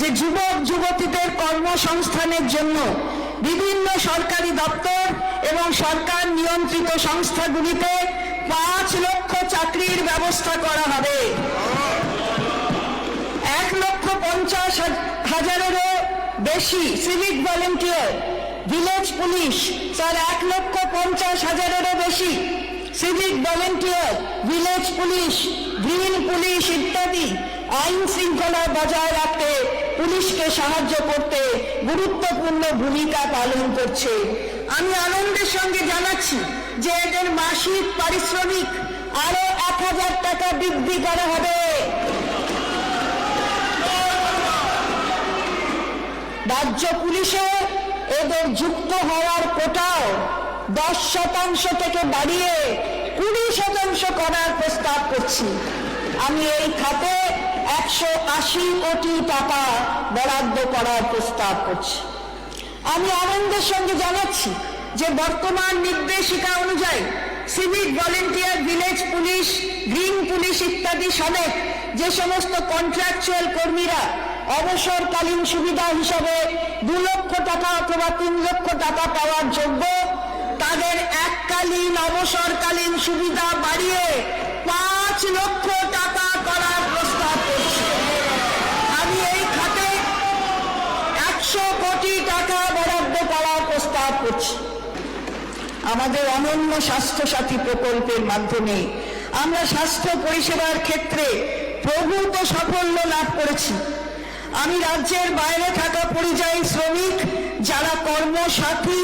যে যুবক, যুবতীদের কর্মসংস্থানের জন্য বিভিন্ন সরকারি দপ্তর এবং সরকার নিয়ন্ত্রিত সংস্থাগুলিতে পাঁচ লক্ষ চাকরির ব্যবস্থা করা হবে। এক লক্ষ পঞ্চাশ হাজারেরও বেশি civic volunteer village police sir এক লক্ষ পঞ্চাশ হাজারেরও বেশি civic volunteer village police green police ইত্যাদি আইন শৃঙ্খলা বজায় রাখতে পুলিশকে সাহায্য করতে গুরুত্বপূর্ণ ভূমিকা পালন করছে। আমি আনন্দের সঙ্গে জানাচ্ছি যে এদের মাসিক পারিশ্রমিক আরও এক হাজার টাকা বৃদ্ধি করা হবে। রাজ্য পুলিশে এদের যুক্ত হওয়ার কোটাও দশ শতাংশ থেকে বাড়িয়ে কুড়ি শতাংশ করার প্রস্তাব করছি। আমি এই খাতে একশো আশি কোটি টাকা বরাদ্দ করার প্রস্তাব করছি। আমি আনন্দের সঙ্গে জানাচ্ছি যে বর্তমান নির্দেশিকা অনুযায়ী civic volunteer, village police, green police ইত্যাদি সমেত যে সমস্ত কন্ট্রাকচুয়াল কর্মীরা অবসরকালীন সুবিধা হিসাবে দু লক্ষ টাকা অথবা তিন লক্ষ টাকা পাওয়ার যোগ্য, তাদের এককালীন অবসরকালীন সুবিধা বাড়িয়ে পাঁচ লক্ষ কোটি টাকা বরাদ্দ করার প্রস্তাব করছি। আমাদের অনন্য স্বাস্থ্য সাথী প্রকল্পের মাধ্যমে আমরা স্বাস্থ্য পরিষেবার ক্ষেত্রে প্রভূত সাফল্য লাভ করেছি। আমি রাজ্যের বাইরে থাকা পরিযায়ী শ্রমিক, যারা কর্মসাথী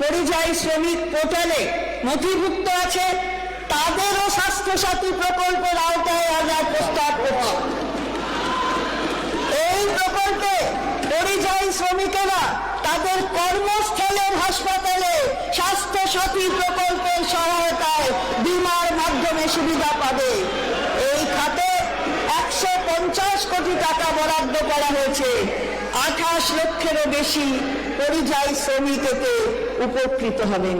পরিযায়ী শ্রমিক পোর্টালে নথিভুক্ত আছে, তাদেরও স্বাস্থ্যসাথী প্রকল্পের আওতায় আনার প্রস্তাব করছি এই প্রকল্পে পরিযায়ী শ্রমিকেরা তাদের কর্মস্থলের হাসপাতালে স্বাস্থ্য সাথী প্রকল্পের সহায়তায় বিমার মাধ্যমে সুবিধা পাবে। এই খাতে একশো পঞ্চাশ কোটি টাকা বরাদ্দ করা হয়েছে। আঠাশ লক্ষেরও বেশি পরিযায়ী শ্রমিক এতে উপকৃত হবেন।